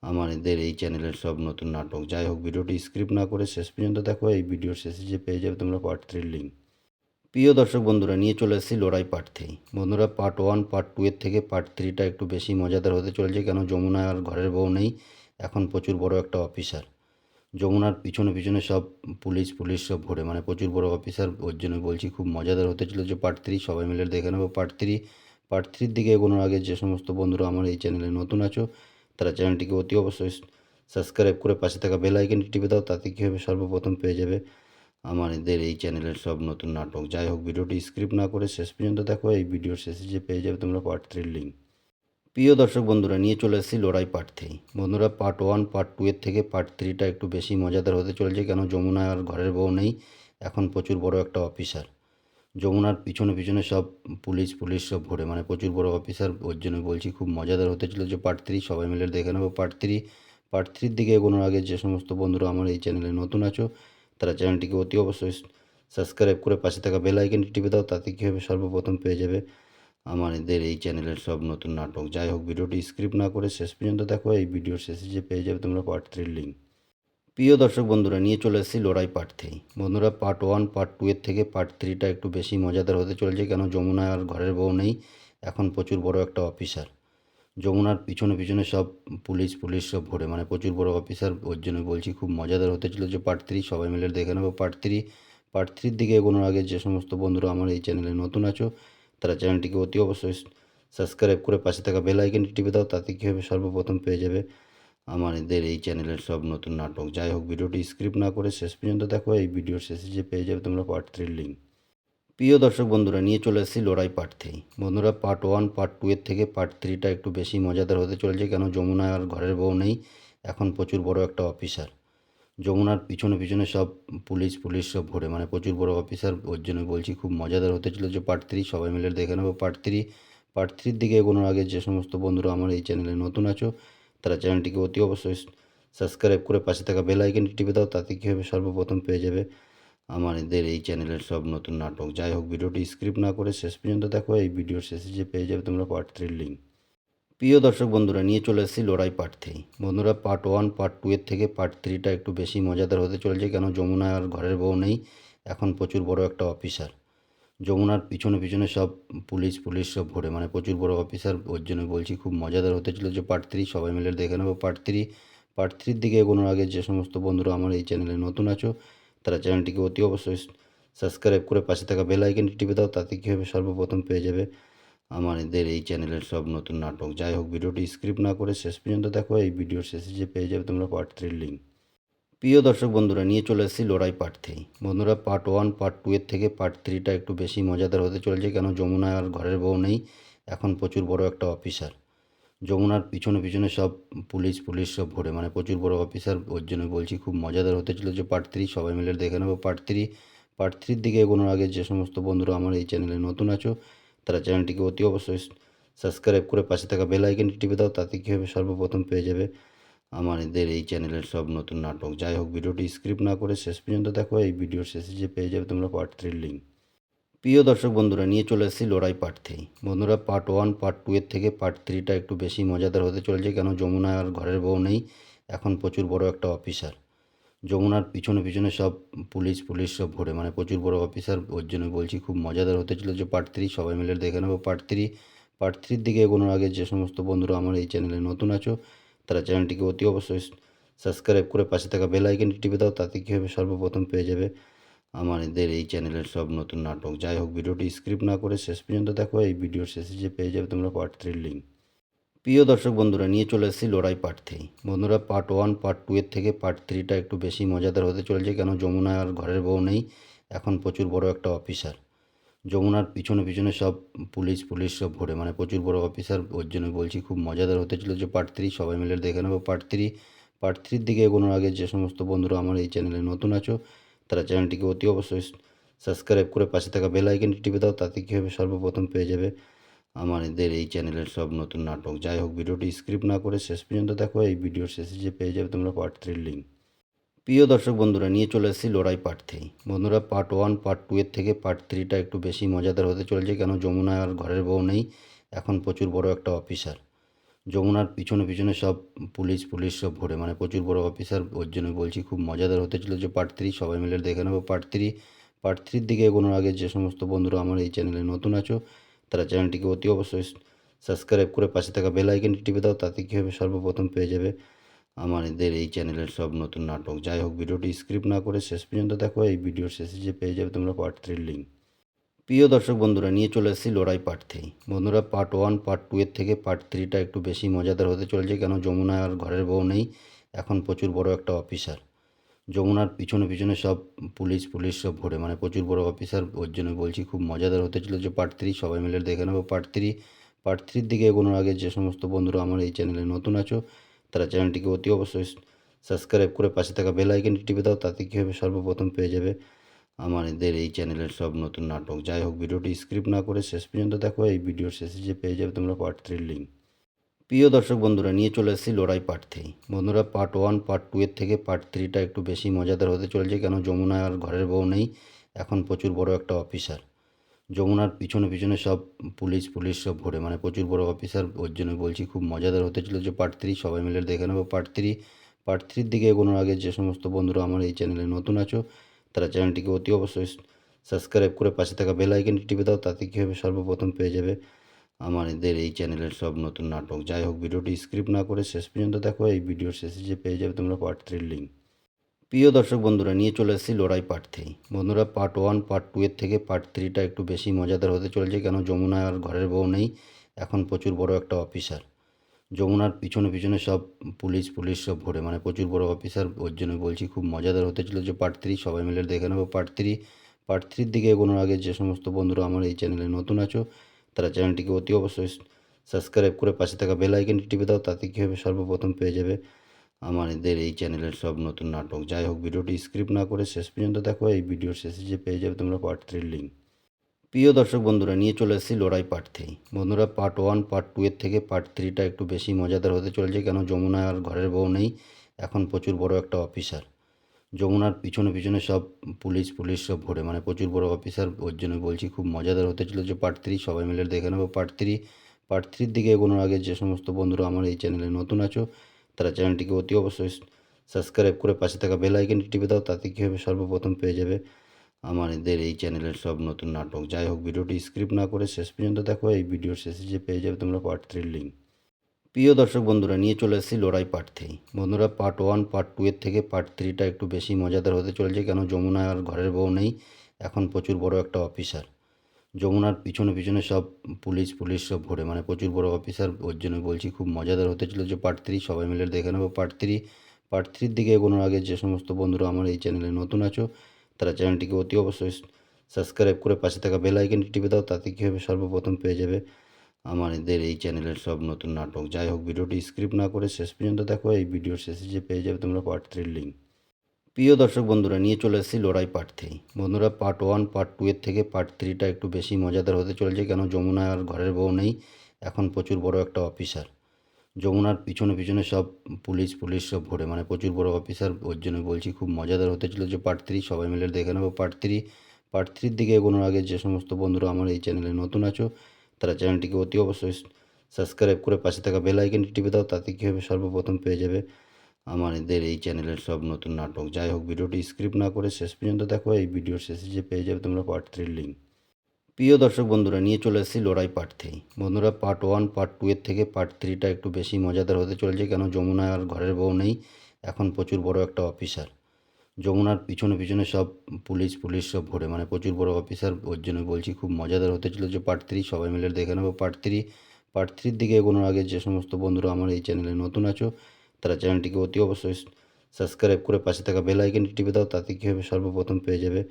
আমাদের এই চ্যানেলের সব নতুন নাটক। যাই হোক, ভিডিওটি স্ক্রিপ্ট না করে শেষ পর্যন্ত দেখো, এই ভিডিওর শেষে যে পেয়ে যাবে তোমরা পার্ট থ্রির লিঙ্ক প্রিয় দর্শক বন্ধুরা, নিয়ে চলে এসেছি লড়াই পার্ট থ্রি বন্ধুরা পার্ট ওয়ান পার্ট টু এর থেকে পার্ট থ্রিটা একটু বেশি মজাদার হতে চলেছে, কেন যমুনা আর ঘরের বউ নেই? এখন প্রচুর বড় একটা অফিসার যমুনার পিছনে পিছনে সব পুলিশ পুলিশ সব ঘোরে। মানে প্রচুর বড় অফিসার ওর জন্য বলছি, খুব মজাদার হতে চলেছে পার্ট থ্রি সবাই মিলে দেখে নেব পার্ট থ্রি পার্ট থ্রির দিকে এগোনোর আগে যে সমস্ত বন্ধুরা আমার এই চ্যানেলে নতুন আছো, তারা চ্যানেলটিকে অতি অবশ্যই সাবস্ক্রাইব করে পাশে থাকা বেল আইকনটি টিপে দাও, তাতে কী হবে? সর্বপ্রথম পেয়ে যাবে আমাদের এই চ্যানেলের সব নতুন নাটক। যাই হোক, ভিডিওটি স্ক্রিপ্ট না করে শেষ পর্যন্ত দেখো, এই ভিডিওর শেষে যে পেয়ে যাবে তোমরা পার্ট থ্রির লিঙ্ক প্রিয় দর্শক বন্ধুরা, নিয়ে চলে এসেছি লড়াই পার্ট থ্রি বন্ধুরা পার্ট ওয়ান পার্ট টু এর থেকে পার্ট থ্রিটা একটু বেশি মজাদার হতে চলেছে, কেন যমুনা আর ঘরের বউ নেই। এখন প্রচুর বড় একটা অফিসার যমুনার পিছনে পিছনে সব পুলিশ পুলিশ সব ঘোরে। মানে প্রচুর বড় অফিসার ওর জন্য বলছি খুব মজাদার হতে চলেছে পার্ট থ্রি সবাই মিলে দেখে নেব পার্ট থ্রি পার্ট থ্রির দিকে এগোনোর আগে যে সমস্ত বন্ধুরা আমার এই চ্যানেলে নতুন আছো, তারা চ্যানেলটিকে অতি অবশ্যই সাবস্ক্রাইব করে পাশে থাকা বেল আইকনটি টিপে দাও, তাতে কী হবে সর্বপ্রথম পেয়ে যাবে আমাদের এই চ্যানেলের সব নতুন নাটক। যাই হোক, ভিডিওটি স্ক্রিপ্ট না করে শেষ পর্যন্ত দেখো, এই ভিডিওর শেষে যে পেয়ে যাবে তোমরা পার্ট থ্রির লিঙ্ক প্রিয় দর্শক বন্ধুরা, নিয়ে চলে এসেছি লড়াই পার্ট থ্রি বন্ধুরা পার্ট ওয়ান পার্ট টু এর থেকে পার্ট থ্রিটা একটু বেশি মজাদার হতে চলেছে, কেন যমুনা আর ঘরের বউ নেই। এখন প্রচুর বড় একটা অফিসার যমুনার পিছনে পিছনে সব পুলিশ পুলিশ সব ঘোরে। মানে প্রচুর বড় অফিসার ওর জন্য বলছি খুব মজাদার হতে চলেছে পার্ট থ্রি সবাই মিলে দেখে নেব পার্ট থ্রি পার্ট থ্রির দিকে এগোনোর আগে যে সমস্ত বন্ধুরা আমার এই চ্যানেলে নতুন আছো তারা চ্যানেলটিকে অতি অবশ্যই সাবস্ক্রাইব করে পাশে থাকা বেল আইকনটি টিপে দাও, তাতে কী হবে? সর্বপ্রথম পেয়ে যাবে আমাদের এই চ্যানেলের সব নতুন নাটক। যাই হোক, ভিডিওটি স্ক্রিপ্ট না করে শেষ পর্যন্ত দেখো, এই ভিডিওর শেষে যে পেয়ে যাবে তোমরা পার্ট থ্রির লিঙ্ক প্রিয় দর্শক বন্ধুরা, নিয়ে চলে এসেছি লড়াই পার্ট থ্রি বন্ধুরা পার্ট ওয়ান পার্ট টু এর থেকে পার্ট থ্রিটা একটু বেশি মজাদার হতে চলেছে, কেন যমুনা আর ঘরের বউ নেই? এখন প্রচুর বড় একটা অফিসার যমুনার পিছনে পিছনে সব পুলিশ পুলিশ সব ঘুরে। মানে প্রচুর বড় অফিসার ওর জন্য বলছি, খুব মজাদার হতে চলেছে পার্ট থ্রি সবাই মিলে দেখে নেব পার্ট থ্রি পার্ট থ্রির দিকে এগোনোর আগে যে সমস্ত বন্ধুরা আমার এই চ্যানেলে নতুন আছো, তারা চ্যানেলটিকে অতি অবশ্যই সাবস্ক্রাইব করে পাশে থাকা বেল আইকনটি টিপে দাও, তাতে কী হবে সর্বপ্রথম পেয়ে যাবে আমাদের এই চ্যানেলের সব নতুন নাটক। যাই হোক, ভিডিওটি স্ক্রিপ্ট না করে শেষ পর্যন্ত দেখো, এই ভিডিওর শেষে যে পেয়ে যাবে তোমরা পার্ট থ্রির লিঙ্ক প্রিয় দর্শক বন্ধুরা, নিয়ে চলে এসেছি লড়াই পার্ট থ্রি বন্ধুরা পার্ট ওয়ান পার্ট টু এর থেকে পার্ট থ্রিটা একটু বেশি মজাদার হতে চলেছে, কেন যমুনা আর ঘরের বউ নেই, এখন প্রচুর বড় একটা অফিসার যমুনার পিছনে পিছনে সব পুলিশ পুলিশ সব ঘুরে মানে প্রচুর বড় অফিসার ওর জন্য বলছি খুব মজাদার হতে চলেছে পার্ট থ্রি সবাই মিলে দেখে নেব পার্ট থ্রি পার্ট থ্রির দিকে এগোনোর আগে যে সমস্ত বন্ধুরা আমার এই চ্যানেলে নতুন আছো, তারা চ্যানেলটিকে অতি অবশ্যই সাবস্ক্রাইব করে পাশে থাকা বেল আইকনটি টিপে দাও, তাতে কী হবে সর্বপ্রথম পেয়ে যাবে আমাদের এই চ্যানেলের সব নতুন নাটক। যাই হোক, ভিডিওটি স্ক্রিপ্ট না করে শেষ পর্যন্ত দেখো, এই ভিডিওর শেষে যে পেয়ে যাবে তোমরা পার্ট থ্রির লিঙ্ক প্রিয় দর্শক বন্ধুরা, নিয়ে চলে এসেছি লড়াই পার্ট থ্রি বন্ধুরা পার্ট ওয়ান পার্ট টু এর থেকে পার্ট থ্রিটা একটু বেশি মজাদার হতে চলেছে, কেন যমুনা আর ঘরের বউ নেই, এখন প্রচুর বড় একটা অফিসার যমুনার পিছনে পিছনে সব পুলিশ পুলিশ সব ঘুরে মানে প্রচুর বড় অফিসার ওর জন্য বলছি খুব মজাদার হতে চলেছে পার্ট থ্রি সবাই মিলে দেখে নেব পার্ট থ্রি পার্ট থ্রির দিকে এগোনোর আগে যে সমস্ত বন্ধুরা আমার এই চ্যানেলে নতুন আছো তারা চ্যানেলটিকে অতি অবশ্যই সাবস্ক্রাইব করে পাশে থাকা বেল আইকনটি টিপে দাও, তাতে কী হবে? সর্বপ্রথম পেয়ে যাবে আমাদের এই চ্যানেলের সব নতুন নাটক। যাই হোক, ভিডিওটি স্ক্রিপ্ট না করে শেষ পর্যন্ত দেখো, এই ভিডিওর শেষে যে পেয়ে যাবে তোমরা পার্ট থ্রির লিঙ্ক। প্রিয় দর্শক বন্ধুরা, নিয়ে চলে এসেছি লড়াই পার্ট থ্রি। বন্ধুরা, পার্ট ওয়ান, পার্ট টু এর থেকে পার্ট থ্রিটা একটু বেশি মজাদার হতে চলেছে, কেন যমুনা আর ঘরের বউ নেই? এখন প্রচুর বড় একটা অফিসার। যমুনার পিছনে পিছনে সব পুলিশ পুলিশ সব ঘুরে মানে প্রচুর বড় অফিসার, ওর জন্য বলছি, খুব মজাদার হতে চলেছে পার্ট থ্রি সবাই মিলে দেখে নেব পার্ট থ্রি পার্ট থ্রির দিকে এগোনোর আগে যে সমস্ত বন্ধুরা আমার এই চ্যানেলে নতুন আছো, তারা চ্যানেলটিকে অতি অবশ্যই সাবস্ক্রাইব করে পাশে থাকা বেল আইকনটি টিপে দাও, তাতে কী হবে? সর্বপ্রথম পেয়ে যাবে আমাদের এই চ্যানেলের সব নতুন নাটক। যাই হোক, ভিডিওটি স্ক্রিপ্ট না করে শেষ পর্যন্ত দেখো, এই ভিডিওর শেষে যে পেয়ে যাবে তোমরা পার্ট থ্রির লিঙ্ক প্রিয় দর্শক বন্ধুরা, নিয়ে চলে এসেছি লড়াই পার্ট থ্রি বন্ধুরা পার্ট ওয়ান পার্ট টু এর থেকে পার্ট থ্রিটা একটু বেশি মজাদার হতে চলেছে, কেন যমুনা আর ঘরের বউ নেই, এখন প্রচুর বড় একটা অফিসার যমুনার পিছনে পিছনে সব পুলিশ পুলিশ সব ঘুরে মানে প্রচুর বড় অফিসার ওর জন্য বলছি খুব মজাদার হতে চলেছে পার্ট থ্রি সবাই মিলে দেখে নেব পার্ট থ্রি পার্ট থ্রির দিকে এগোনোর আগে যে সমস্ত বন্ধুরা আমার এই চ্যানেলে নতুন আছো, তারা চ্যানেলটিকে অতি অবশ্যই সাবস্ক্রাইব করে পাশে থাকা বেল আইকনটি টিপে দাও, তাতে কী হবে সর্বপ্রথম পেয়ে যাবে আমাদের এই চ্যানেলের সব নতুন নাটক। যাই হোক, ভিডিওটি স্ক্রিপ্ট না করে শেষ পর্যন্ত দেখো, এই ভিডিওর শেষে যে পেয়ে যাবে তোমরা পার্ট থ্রির লিঙ্ক প্রিয় দর্শক বন্ধুরা, নিয়ে চলে এসেছি লড়াই পার্ট থ্রি বন্ধুরা পার্ট ওয়ান পার্ট টু এর থেকে পার্ট থ্রিটা একটু বেশি মজাদার হতে চলেছে, কেন যমুনা আর ঘরের বউ নেই। এখন প্রচুর বড় একটা অফিসার যমুনার পিছনে পিছনে সব পুলিশ পুলিশ সব ঘুরে। মানে প্রচুর বড় অফিসার ওর জন্য বলছি খুব মজাদার হতে চলেছে পার্ট থ্রি সবাই মিলে দেখে নেব পার্ট থ্রি পার্ট থ্রির দিকে এগোনোর আগে যে সমস্ত বন্ধুরা আমার এই চ্যানেলে নতুন আছো তারা চ্যানেলটিকে অতি অবশ্যই সাবস্ক্রাইব করে পাশে থাকা বেল আইকনটি টিপে দাও, তাতে কী হবে সর্বপ্রথম পেয়ে যাবে আমাদের এই চ্যানেলের সব নতুন নাটক। যাই হোক, ভিডিওটি স্ক্রিপ্ট না করে শেষ পর্যন্ত দেখো, এই ভিডিওর শেষে যে পেয়ে যাবে তোমরা পার্ট থ্রির লিঙ্ক। প্রিয় দর্শক বন্ধুরা, নিয়ে চলে এসেছি লড়াই পার্ট থ্রি। বন্ধুরা, পার্ট ওয়ান, পার্ট টু এর থেকে পার্ট থ্রিটা একটু বেশি মজাদার হতে চলেছে, কেন যমুনা আর ঘরের বউ নেই, এখন প্রচুর বড় একটা অফিসার। যমুনার পিছনে পিছনে সব পুলিশ পুলিশ সব ঘুরে। মানে প্রচুর বড় অফিসার ওর জন্য বলছি খুব মজাদার হতে চলেছে পার্ট থ্রি সবাই মিলে দেখে নেব পার্ট থ্রি পার্ট থ্রির দিকে এগোনোর আগে যে সমস্ত বন্ধুরা আমার এই চ্যানেলে নতুন আছো, তারা চ্যানেলটিকে অতি অবশ্যই সাবস্ক্রাইব করে পাশে থাকা বেল আইকনটি টিপে দাও, তাতে কী হবে সর্বপ্রথম পেয়ে যাবে আমাদের এই চ্যানেলের সব নতুন নাটক। যাই হোক, ভিডিওটি স্ক্রিপ্ট না করে শেষ পর্যন্ত দেখো, এই ভিডিওর শেষে যে পেয়ে যাবে তোমরা পার্ট থ্রির লিঙ্ক প্রিয় দর্শক বন্ধুরা, নিয়ে চলে এসেছি লড়াই পার্ট থ্রি বন্ধুরা পার্ট ওয়ান পার্ট টু এর থেকে পার্ট থ্রিটা একটু বেশি মজাদার হতে চলেছে, কেন যমুনা আর ঘরের বউ নেই, এখন প্রচুর বড় একটা অফিসার যমুনার পিছনে পিছনে সব পুলিশ পুলিশ সব ঘুরে মানে প্রচুর বড় অফিসার ওর জন্য বলছি খুব মজাদার হতে চলেছে পার্ট থ্রি সবাই মিলে দেখে নেব পার্ট থ্রি পার্ট থ্রির দিকে এগোনোর আগে যে সমস্ত বন্ধুরা আমার এই চ্যানেলে নতুন আছো, তারা চ্যানেলটিকে অতি অবশ্যই সাবস্ক্রাইব করে পাশে থাকা বেল আইকনটি টিপে দাও, তাতে কী হবে সর্বপ্রথম পেয়ে যাবে আমাদের এই চ্যানেলের সব নতুন নাটক। যাই হোক, ভিডিওটি স্ক্রিপ্ট না করে শেষ পর্যন্ত দেখো, এই ভিডিওর শেষে যে পেয়ে যাবে তোমরা পার্ট থ্রির লিঙ্ক প্রিয় দর্শক বন্ধুরা, নিয়ে চলে এসেছি লড়াই পার্ট থ্রি বন্ধুরা পার্ট ওয়ান পার্ট টু এর থেকে পার্ট থ্রিটা একটু বেশি মজাদার হতে চলেছে, কেন যমুনা আর ঘরের বউ নেই, এখন প্রচুর বড় একটা অফিসার যমুনার পিছনে পিছনে সব পুলিশ পুলিশ সব ঘোরে মানে প্রচুর বড় অফিসার ওর জন্য বলছি খুব মজাদার হতে চলেছে পার্ট থ্রি সবাই মিলে দেখে নেব পার্ট থ্রি পার্ট থ্রির দিকে এগোনোর আগে যে সমস্ত বন্ধুরা আমার এই চ্যানেলে নতুন আছো তারা চ্যানেলটিকে অতি অবশ্যই সাবস্ক্রাইব করে পাশে থাকা বেল আইকনটি টিপে দাও, তাতে কী হবে? সর্বপ্রথম পেয়ে যাবে আমাদের এই চ্যানেলের সব নতুন নাটক। যাই হোক, ভিডিওটি স্ক্রিপ্ট না করে শেষ পর্যন্ত দেখো, এই ভিডিওর শেষে যে পেয়ে যাবে তোমরা পার্ট থ্রির লিঙ্ক প্রিয় দর্শক বন্ধুরা, নিয়ে চলে এসেছি লড়াই পার্ট থ্রি বন্ধুরা পার্ট ওয়ান পার্ট টু এর থেকে পার্ট থ্রিটা একটু বেশি মজাদার হতে চলেছে, কেন যমুনা আর ঘরের বউ নেই? এখন প্রচুর বড় একটা অফিসার যমুনার পিছনে পিছনে সব পুলিশ পুলিশ সব ঘোরে। মানে প্রচুর বড় অফিসার ওর জন্য বলছি, খুব মজাদার হতে চলেছে পার্ট থ্রি সবাই মিলে দেখে নেব পার্ট থ্রি পার্ট থ্রির দিকে এগোনোর আগে যে সমস্ত বন্ধুরা আমার এই চ্যানেলে নতুন আছো, তারা চ্যানেলটিকে অতি অবশ্যই সাবস্ক্রাইব করে পাশে থাকা বেল আইকনটি টিপে দাও, তাতে কী হবে? সর্বপ্রথম পেয়ে যাবে আমাদের এই চ্যানেলের সব নতুন নাটক। যাই হোক, ভিডিওটি স্ক্রিপ্ট না করে শেষ পর্যন্ত দেখো, এই ভিডিওর শেষে যে পেয়ে যাবে তোমরা পার্ট থ্রির লিঙ্ক প্রিয় দর্শক বন্ধুরা, নিয়ে চলে এসেছি লড়াই পার্ট থ্রি বন্ধুরা পার্ট ওয়ান পার্ট টু এর থেকে পার্ট থ্রিটা একটু বেশি মজাদার হতে চলেছে, কেন যমুনা আর ঘরের বউ নেই, এখন প্রচুর বড় একটা অফিসার যমুনার পিছনে পিছনে সব পুলিশ পুলিশ সব ঘোরে মানে প্রচুর বড় অফিসার ওর জন্য বলছি, খুব মজাদার হতে চলেছে পার্ট থ্রি সবাই মিলে দেখে নেব পার্ট থ্রি পার্ট থ্রির দিকে এগোনোর আগে যে সমস্ত বন্ধুরা আমার এই চ্যানেলে নতুন আছো, তারা চ্যানেলটিকে অতি অবশ্যই সাবস্ক্রাইব করে পাশে থাকা বেল আইকনটি টিপে দাও, তাতে কী হবে সর্বপ্রথম পেয়ে যাবে আমাদের এই চ্যানেলের সব নতুন নাটক। যাই হোক, ভিডিওটি স্ক্রিপ্ট না করে শেষ পর্যন্ত দেখো, এই ভিডিওর শেষে যে পেয়ে যাবে তোমরা পার্ট থ্রির লিঙ্ক প্রিয় দর্শক বন্ধুরা, নিয়ে চলে এসেছি লড়াই পার্ট থ্রি বন্ধুরা পার্ট ওয়ান পার্ট টু এর থেকে পার্ট থ্রিটা একটু বেশি মজাদার হতে চলেছে, কেন যমুনা আর ঘরের বউ নেই, এখন প্রচুর বড় একটা অফিসার যমুনার পিছনে পিছনে সব পুলিশ পুলিশ সব ঘোরে মানে প্রচুর বড় অফিসার ওর জন্য বলছি খুব মজাদার হতে চলেছে পার্ট থ্রি সবাই মিলে দেখে নেব পার্ট থ্রি পার্ট থ্রির দিকে এগোনোর আগে যে সমস্ত বন্ধুরা আমার এই চ্যানেলে নতুন আছো তারা চ্যানেলটিকে অতি অবশ্যই সাবস্ক্রাইব করে পাশে থাকা বেল আইকনটি টিপে দাও, তাতে কী হবে সর্বপ্রথম পেয়ে যাবে আমাদের এই চ্যানেলের সব নতুন নাটক। যাই হোক, ভিডিওটি স্ক্রিপ্ট না করে শেষ পর্যন্ত দেখো, এই ভিডিওর শেষে যে পেয়ে যাবে তোমরা পার্ট থ্রির লিঙ্ক। প্রিয় দর্শক বন্ধুরা, নিয়ে চলে এসেছি লড়াই পার্ট থ্রি। বন্ধুরা, পার্ট ওয়ান, পার্ট টু এর থেকে পার্ট থ্রিটা একটু বেশি মজাদার হতে চলেছে, কেন যমুনা আর ঘরের বউ নেই, এখন প্রচুর বড় একটা অফিসার। যমুনার পিছনে পিছনে সব পুলিশ পুলিশ সব ঘোরে। মানে প্রচুর বড় অফিসার ওর জন্য বলছি খুব মজাদার হতে চলেছে পার্ট থ্রি সবাই মিলে দেখে নেব পার্ট থ্রি পার্ট থ্রির দিকে এগোনোর আগে যে সমস্ত বন্ধুরা আমার এই চ্যানেলে নতুন আছো, তারা চ্যানেলটিকে অতি অবশ্যই সাবস্ক্রাইব করে পাশে থাকা বেল আইকনটি টিপে দাও, তাতে কী হবে সর্বপ্রথম পেয়ে যাবে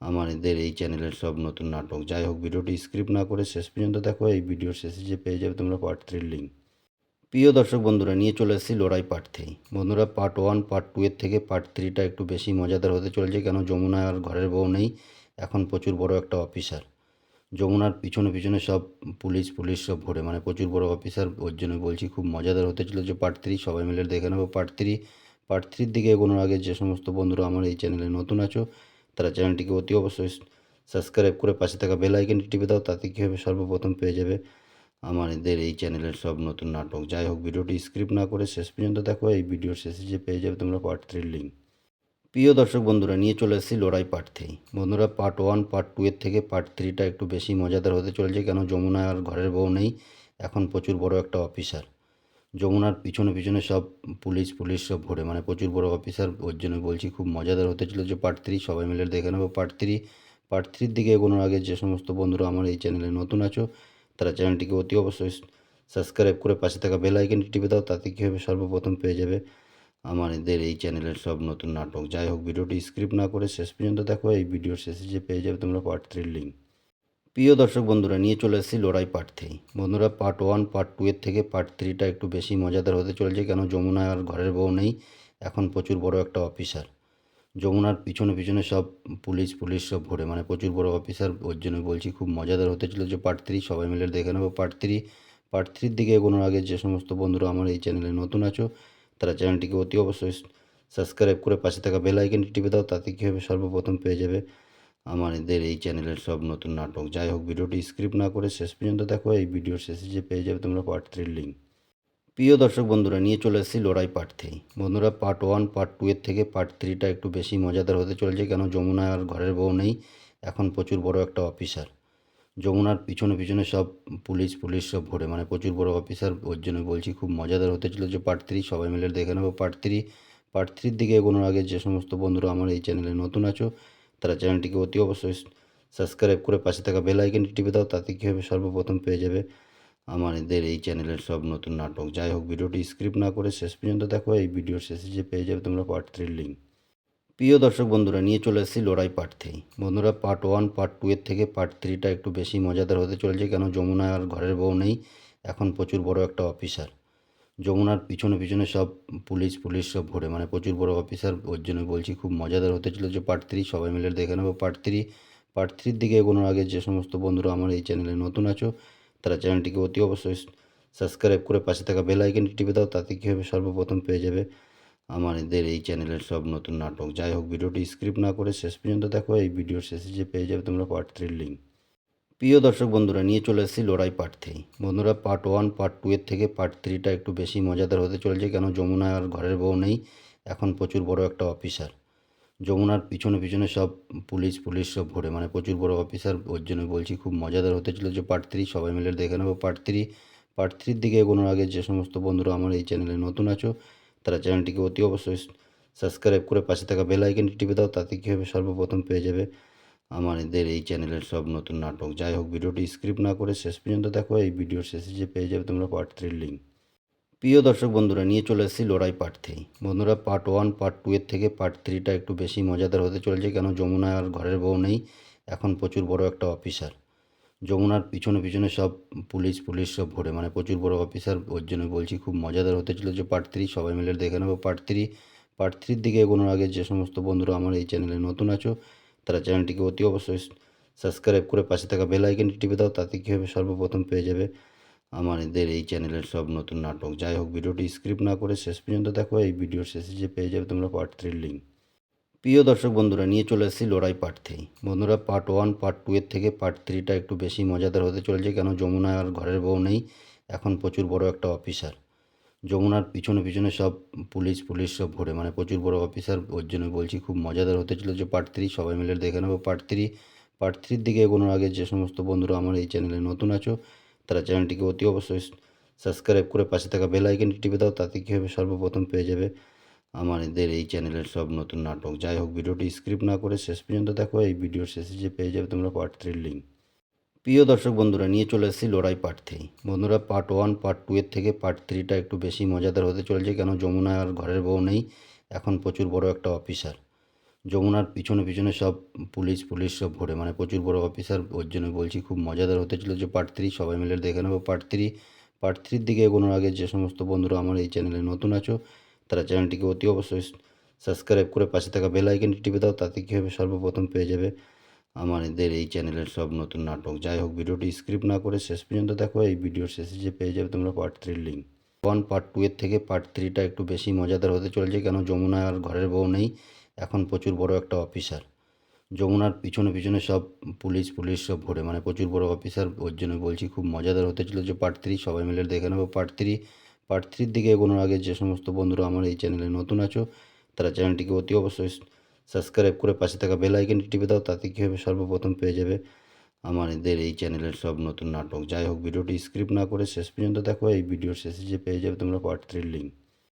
আমাদের এই চ্যানেলের সব নতুন নাটক। যাই হোক, ভিডিওটি স্ক্রিপ্ট না করে শেষ পর্যন্ত দেখো, এই ভিডিওর শেষে যে পেয়ে যাবে তোমরা পার্ট থ্রির লিঙ্ক প্রিয় দর্শক বন্ধুরা, নিয়ে চলে এসেছি লড়াই পার্ট থ্রি বন্ধুরা পার্ট ওয়ান পার্ট টু এর থেকে পার্ট থ্রিটা একটু বেশি মজাদার হতে চলেছে, কেন যমুনা আর ঘরের বউ নেই, এখন প্রচুর বড় একটা অফিসার যমুনার পিছনে পিছনে সব পুলিশ পুলিশ সব ঘোরে মানে প্রচুর বড় অফিসার ওর জন্য বলছি খুব মজাদার হতে চলেছে পার্ট থ্রি সবাই মিলে দেখে নেব পার্ট থ্রি পার্ট থ্রির দিকে এগোনোর আগে যে সমস্ত বন্ধুরা আমার এই চ্যানেলে নতুন আছো, তারা চ্যানেলটিকে অতি অবশ্যই সাবস্ক্রাইব করে পাশে থাকা বেল আইকনটি টিপে দাও, তাতে কী হবে সর্বপ্রথম পেয়ে যাবে আমাদের এই চ্যানেলের সব নতুন নাটক। যাই হোক, ভিডিওটি স্ক্রিপ্ট না করে শেষ পর্যন্ত দেখো, এই ভিডিওর শেষে যে পেয়ে যাবে তোমরা পার্ট থ্রির লিঙ্ক প্রিয় দর্শক বন্ধুরা, নিয়ে চলে এসেছি লড়াই পার্ট থ্রি বন্ধুরা পার্ট ওয়ান পার্ট টু এর থেকে পার্ট থ্রিটা একটু বেশি মজাদার হতে চলেছে, কেন যমুনা আর ঘরের বউ নেই, এখন প্রচুর বড় একটা অফিসার যমুনার পিছনে পিছনে সব পুলিশ পুলিশ সব ঘোরে মানে প্রচুর বড় অফিসার ওর জন্য বলছি খুব মজাদার হতে চলেছে পার্ট থ্রি সবাই মিলে দেখে নেব পার্ট থ্রি পার্ট থ্রির দিকে এগোনোর আগে যে সমস্ত বন্ধুরা আমার এই চ্যানেলে নতুন আছো তারা চ্যানেলটিকে অতি অবশ্যই সাবস্ক্রাইব করে পাশে থাকা বেল আইকনটি টিপে দাও, তাতে কী হবে? সর্বপ্রথম পেয়ে যাবে আমাদের এই চ্যানেলের সব নতুন নাটক। যাই হোক, ভিডিওটি স্ক্রিপ্ট না করে শেষ পর্যন্ত দেখো, এই ভিডিওর শেষে যে পেয়ে যাবে তোমরা পার্ট থ্রির লিঙ্ক প্রিয় দর্শক বন্ধুরা, নিয়ে চলে এসেছি লড়াই পার্ট থ্রি বন্ধুরা পার্ট ওয়ান পার্ট টু এর থেকে পার্ট থ্রিটা একটু বেশি মজাদার হতে চলেছে, কেন যমুনা আর ঘরের বউ নেই? এখন প্রচুর বড় একটা অফিসার যমুনার পিছনে পিছনে সব পুলিশ পুলিশ সব ঘোরে। মানে প্রচুর বড় অফিসার, ওর জন্য বলছি, খুব মজাদার হতে চলেছে পার্ট থ্রি সবাই মিলে দেখে নেব পার্ট থ্রি পার্ট থ্রির দিকে এগোনোর আগে যে সমস্ত বন্ধুরা আমার এই চ্যানেলে নতুন আছো, তারা চ্যানেলটিকে অতি অবশ্যই সাবস্ক্রাইব করে পাশে থাকা বেল আইকনটি টিপে দাও, তাতে কী হবে? সর্বপ্রথম পেয়ে যাবে আমাদের এই চ্যানেলের সব নতুন নাটক। যাই হোক, ভিডিওটি স্ক্রিপ্ট না করে শেষ পর্যন্ত দেখো, এই ভিডিওর শেষে যে পেয়ে যাবে তোমরা পার্ট থ্রির লিঙ্ক প্রিয় দর্শক বন্ধুরা, নিয়ে চলে এসেছি লড়াই পার্ট থ্রি বন্ধুরা পার্ট ওয়ান পার্ট টু এর থেকে পার্ট থ্রিটা একটু বেশি মজাদার হতে চলেছে, কেন যমুনা আর ঘরের বউ নেই, এখন প্রচুর বড় একটা অফিসার যমুনার পিছনে পিছনে সব পুলিশ পুলিশ সব ঘোরে মানে প্রচুর বড় অফিসার ওর জন্য বলছি খুব মজাদার হতে চলেছে পার্ট থ্রি সবাই মিলে দেখে নেব পার্ট থ্রি পার্ট থ্রির দিকে এগোনোর আগে যে সমস্ত বন্ধুরা আমার এই চ্যানেলে নতুন আছো, তারা চ্যানেলটিকে অতি অবশ্যই সাবস্ক্রাইব করে পাশে থাকা বেল আইকনটি টিপে দাও, তাতে কী হবে সর্বপ্রথম পেয়ে যাবে আমাদের এই চ্যানেলের সব নতুন নাটক। যাই হোক, ভিডিওটি স্ক্রিপ্ট না করে শেষ পর্যন্ত দেখো, এই ভিডিওর শেষে যে পেয়ে যাবে তোমরা পার্ট থ্রির লিঙ্ক প্রিয় দর্শক বন্ধুরা, নিয়ে চলে এসেছি লড়াই পার্ট থ্রি বন্ধুরা পার্ট ওয়ান পার্ট টু এর থেকে পার্ট থ্রিটা একটু বেশি মজাদার হতে চলেছে, কেন যমুনা আর ঘরের বউ নেই, এখন প্রচুর বড় একটা অফিসার যমুনার পিছনে পিছনে সব পুলিশ পুলিশ সব ঘুরে মানে প্রচুর বড় অফিসার ওর জন্য বলছি খুব মজাদার হতে চলেছে পার্ট থ্রি সবাই মিলে দেখে নেব পার্ট থ্রি পার্ট থ্রির দিকে এগোনোর আগে যে সমস্ত বন্ধুরা আমার এই চ্যানেলে নতুন আছো তারা চ্যানেলটিকে অতি অবশ্যই সাবস্ক্রাইব করে পাশে থাকা বেল আইকনটি টিপে দাও, তাতে কী হবে সর্বপ্রথম পেয়ে যাবে আমাদের এই চ্যানেলের সব নতুন নাটক। যাই হোক, ভিডিওটি স্ক্রিপ্ট না করে শেষ পর্যন্ত দেখো, এই ভিডিওর শেষে যে পেয়ে যাবে তোমরা পার্ট থ্রির লিঙ্ক। প্রিয় দর্শক বন্ধুরা, নিয়ে চলে এসেছি লড়াই পার্ট থ্রি। বন্ধুরা, পার্ট ওয়ান, পার্ট টু এর থেকে পার্ট থ্রিটা একটু বেশি মজাদার হতে চলেছে, কেন যমুনা আর ঘরের বউ নেই, এখন প্রচুর বড় একটা অফিসার। যমুনার পিছনে পিছনে সব পুলিশ পুলিশ সব ঘুরে। মানে প্রচুর বড় অফিসার ওর জন্য বলছি খুব মজাদার হতে চলেছে পার্ট থ্রি সবাই মিলে দেখে নেব পার্ট থ্রি পার্ট থ্রির দিকে এগোনোর আগে যে সমস্ত বন্ধুরা আমার এই চ্যানেলে নতুন আছো, তারা চ্যানেলটিকে অতি অবশ্যই সাবস্ক্রাইব করে পাশে থাকা বেল টিপে দাও, তাতে কী হবে সর্বপ্রথম পেয়ে যাবে আমাদের এই চ্যানেলের সব নতুন নাটক। যাই হোক, ভিডিওটি স্ক্রিপ্ট না করে শেষ পর্যন্ত দেখো, এই ভিডিওর শেষে যে পেয়ে যাবে তোমরা পার্ট থ্রির লিঙ্ক প্রিয় দর্শক বন্ধুরা, নিয়ে চলে এসেছি লড়াই পার্ট থ্রি বন্ধুরা পার্ট ওয়ান পার্ট টু এর থেকে পার্ট থ্রিটা একটু বেশি মজাদার হতে চলেছে, কেন যমুনা আর ঘরের বউ নেই, এখন প্রচুর বড় একটা অফিসার যমুনার পিছনে পিছনে সব পুলিশ পুলিশ সব ঘুরে মানে প্রচুর বড় অফিসার ওর জন্য বলছি খুব মজাদার হতে চলেছে পার্ট থ্রি সবাই মিলে দেখে নেব পার্ট থ্রি পার্ট থ্রির দিকে এগোনোর আগে যে সমস্ত বন্ধুরা আমার এই চ্যানেলে নতুন আছো, তারা চ্যানেলটিকে অতি অবশ্যই সাবস্ক্রাইব করে পাশে থাকা বেল আইকনটি টিপে দাও, তাতে কী হবে সর্বপ্রথম পেয়ে যাবে আমাদের এই চ্যানেলের সব নতুন নাটক। যাই হোক, ভিডিওটি স্ক্রিপ্ট না করে শেষ পর্যন্ত দেখো, এই ভিডিওর শেষে যে পেয়ে যাবে তোমরা পার্ট থ্রির লিঙ্ক প্রিয় দর্শক বন্ধুরা, নিয়ে চলে এসেছি লড়াই পার্ট থ্রি বন্ধুরা পার্ট ওয়ান পার্ট টু এর থেকে পার্ট থ্রিটা একটু বেশি মজাদার হতে চলেছে, কেন যমুনা আর ঘরের বউ নেই, এখন প্রচুর বড় একটা অফিসার যমুনার পিছনে পিছনে সব পুলিশ পুলিশ সব ঘুরে মানে প্রচুর বড় অফিসার ওর জন্য বলছি খুব মজাদার হতে চলেছে পার্ট থ্রি সবাই মিলে দেখে নেব পার্ট থ্রি পার্ট থ্রির দিকে এগোনোর আগে যে সমস্ত বন্ধুরা আমার এই চ্যানেলে নতুন আছো তারা চ্যানেলটিকে অতি অবশ্যই সাবস্ক্রাইব করে পাশে থাকা বেল আইকনটি টিপে দাও, তাতে কী হবে? সর্বপ্রথম পেয়ে যাবে আমাদের এই চ্যানেলের সব নতুন নাটক। যাই হোক, ভিডিওটি স্ক্রিপ্ট না করে শেষ পর্যন্ত দেখো, এই ভিডিওর শেষে যে পেয়ে যাবে তোমরা পার্ট থ্রির লিঙ্ক প্রিয় দর্শক বন্ধুরা, নিয়ে চলে এসেছি লড়াই পার্ট থ্রি বন্ধুরা পার্ট ওয়ান পার্ট টু এর থেকে পার্ট থ্রিটা একটু বেশি মজাদার হতে চলেছে, কেন যমুনা আর ঘরের বউ নেই? এখন প্রচুর বড় একটা অফিসার যমুনার পিছনে পিছনে সব পুলিশ পুলিশ সব ঘুরে মানে প্রচুর বড় অফিসার, ওর জন্য বলছি, খুব মজাদার হতে চলেছে পার্ট থ্রি সবাই মিলে দেখে নেব পার্ট থ্রি পার্ট থ্রির দিকে এগোনোর আগে যে সমস্ত বন্ধুরা আমার এই চ্যানেলে নতুন আছো, তারা চ্যানেলটিকে অতি অবশ্যই সাবস্ক্রাইব করে পাশে থাকা বেল আইকনটি টিপে দাও, তাতে কী হবে? সর্বপ্রথম পেয়ে যাবে আমাদের এই চ্যানেলের সব নতুন নাটক। যাই হোক, ভিডিওটি স্ক্রিপ্ট না করে শেষ পর্যন্ত দেখো, এই ভিডিওর শেষে যে পেয়ে যাবে তোমরা পার্ট থ্রির লিঙ্ক ওয়ান পার্ট টু এর থেকে পার্ট থ্রিটা একটু বেশি মজাদার হতে চলেছে, কেন? যমুনা আর ঘরের বউ নেই। এখন প্রচুর বড় একটা অফিসার। যমুনার পিছনে পিছনে সব পুলিশ পুলিশ সব ঘুরে। মানে প্রচুর বড় অফিসার, ওর জন্য বলছি খুব মজাদার হতে ছিল যে পার্ট থ্রি সবাই মিলে দেখে নেব পার্ট থ্রি পার্ট থ্রির দিকে এগোনোর আগে যে সমস্ত বন্ধুরা আমার এই চ্যানেলে নতুন আছো, তারা চ্যানেলটিকে অতি অবশ্যই সাবস্ক্রাইব করে পাশে থাকা বেল আইকনটি টিপে দাও, তাতে কী হবে সর্বপ্রথম পেয়ে যাবে আমাদের এই চ্যানেলের সব নতুন নাটক। যাই হোক, ভিডিওটি স্ক্রিপ্ট না করে শেষ পর্যন্ত দেখো, এই ভিডিওর শেষে যে পেয়ে যাবে তোমরা পার্ট থ্রির লিঙ্ক